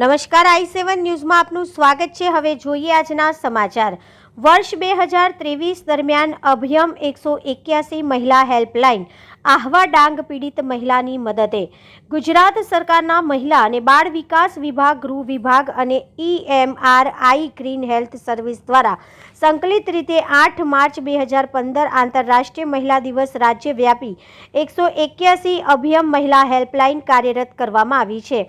નમસ્કાર, આઈ સેવન ન્યૂઝમાં આપનું સ્વાગત છે. હવે જોઈએ આજના સમાચાર. વર્ષ બે હજાર ત્રેવીસ દરમિયાન અભયમ એકસો એક્યાસી મહિલા હેલ્પલાઇન આહવા ડાંગ પીડિત મહિલાની મદદે ગુજરાત સરકારના મહિલા અને બાળ વિકાસ વિભાગ, ગૃહ વિભાગ અને ઈએમઆરઆઈ ગ્રીન હેલ્થ સર્વિસ દ્વારા સંકલિત રીતે આઠ માર્ચ બે હજાર પંદર આંતરરાષ્ટ્રીય મહિલા દિવસ રાજ્યવ્યાપી એકસો એક્યાસી અભિયમ મહિલા હેલ્પલાઇન કાર્યરત કરવામાં આવી છે.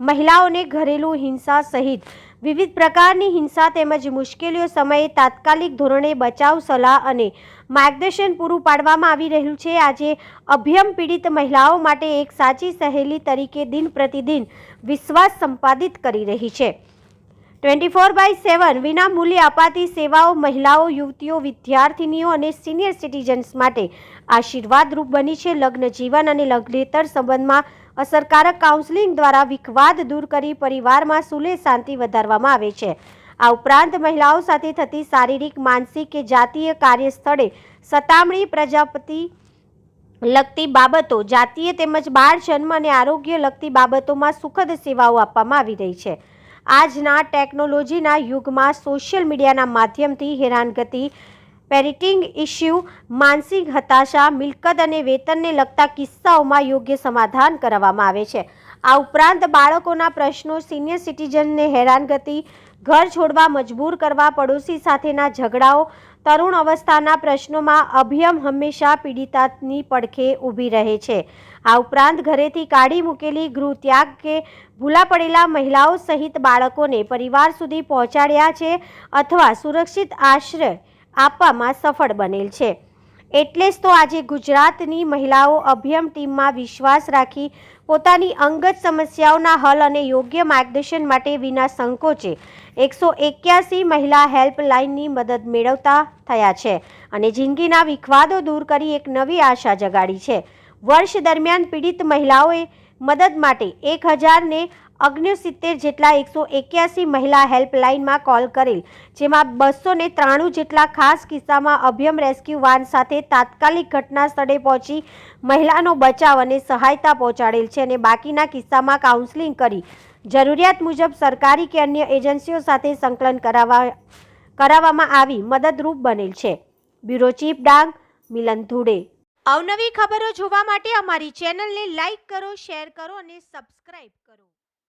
મહિલાઓને ઘરેલું હિંસા સહિત વિવિધ પ્રકારની હિંસા તેમજ મુશ્કેલીઓ સમયે તાત્કાલિક ધોરણે બચાવ, સલાહ અને માર્ગદર્શન પૂરું પાડવામાં આવી રહ્યું છે. આજે અભ્યમ પીડિત મહિલાઓ માટે એક સાચી સહેલી તરીકે દિન પ્રતિદિન વિશ્વાસ સંપાદિત કરી રહી છે. ટ્વેન્ટી ફોર બાય સેવન વિનામૂલ્યે અપાતી સેવાઓ મહિલાઓ, યુવતીઓ, વિદ્યાર્થિનીઓ અને સિનિયર સિટીઝન્સ માટે આશીર્વાદરૂપ બની છે. લગ્ન, જીવન અને લગ્નેતર સંબંધમાં અસરકારક કાઉન્સેલિંગ દ્વારા વિખવાદ દૂર કરી પરિવારમાં સુલે શાંતિ વધારવામાં આવે છે. આ ઉપરાંત મહિલાઓ સાથે થતી શારીરિક, માનસિક કે જાતીય કાર્યસ્થળે સતામણી પ્રજાપતિ લગતી બાબતો, જાતીય તેમજ બાળ જન્મ અને આરોગ્ય લગતી બાબતોમાં સુખદ સેવાઓ આપવામાં આવી રહી છે. આજના ટેકનોલોજીના યુગમાં સોશિયલ મીડિયાના માધ્યમથી હેરાનગતિ પેરેટિંગ ઇસ્યુ માનસિક હતાશા, મિલકત અને વેતનને લગતા કિસ્સાઓમાં યોગ્ય સમાધાન કરવામાં આવે છે. આ ઉપરાંત બાળકોના પ્રશ્નો સિનિયર સિટીઝનને હેરાનગતિ, ઘર છોડવા મજબૂર કરવા, પડોશી સાથેના ઝઘડાઓ, તરુણ અવસ્થાના પ્રશ્નોમાં અભિયમ હંમેશા પીડિતાની પડખે ઊભી રહે છે. આ ઉપરાંત ઘરેથી કાઢી મૂકેલી ગૃહ ત્યાગ કે ભૂલા પડેલા મહિલાઓ સહિત બાળકોને પરિવાર સુધી પહોંચાડ્યા છે અથવા સુરક્ષિત આશ્રય આપવામાં સફળ બનેલ છે. એટલે જ તો આજે ગુજરાતની મહિલાઓ અભ્યમ ટીમમાં વિશ્વાસ રાખી પોતાની અંગત સમસ્યાઓના હલ અને યોગ્ય માર્ગદર્શન માટે વિના સંકોચે એકસો એક્યાસી મહિલા હેલ્પલાઇનની મદદ મેળવતા થયા છે અને જિંદગીના વિખવાદો દૂર કરી એક નવી આશા જગાડી છે. વર્ષ દરમિયાન પીડિત મહિલાઓએ મદદ માટે એક હજારને અગ્નિસિત્તેર જેટલા એકસો એક્યાસી મહિલા હેલ્પલાઇનમાં કોલ કરેલ, જેમાં બસો ને ત્રાણું જેટલા ખાસ કિસ્સામાં અભ્યમ રેસ્ક્યુ વાન સાથે તાત્કાલિક ઘટના સ્થળે પહોંચી મહિલાનો બચાવ અને સહાયતા પહોંચાડેલ છે અને બાકીના કિસ્સામાં કાઉન્સેલિંગ કરી. જરૂરિયાત મુજબ સરકારી કે અન્ય એજન્સીઓ સાથે સંકલન કરાવવા કરાવવામાં આવી મદદરૂપ બનેલ છે. Bureau chief Dang, Milan Dhude. અવનવી ખબરો જોવા માટે અમારી ચેનલને લાઇક કરો, શેર કરો અને સબસ્ક્રાઇબ કરો.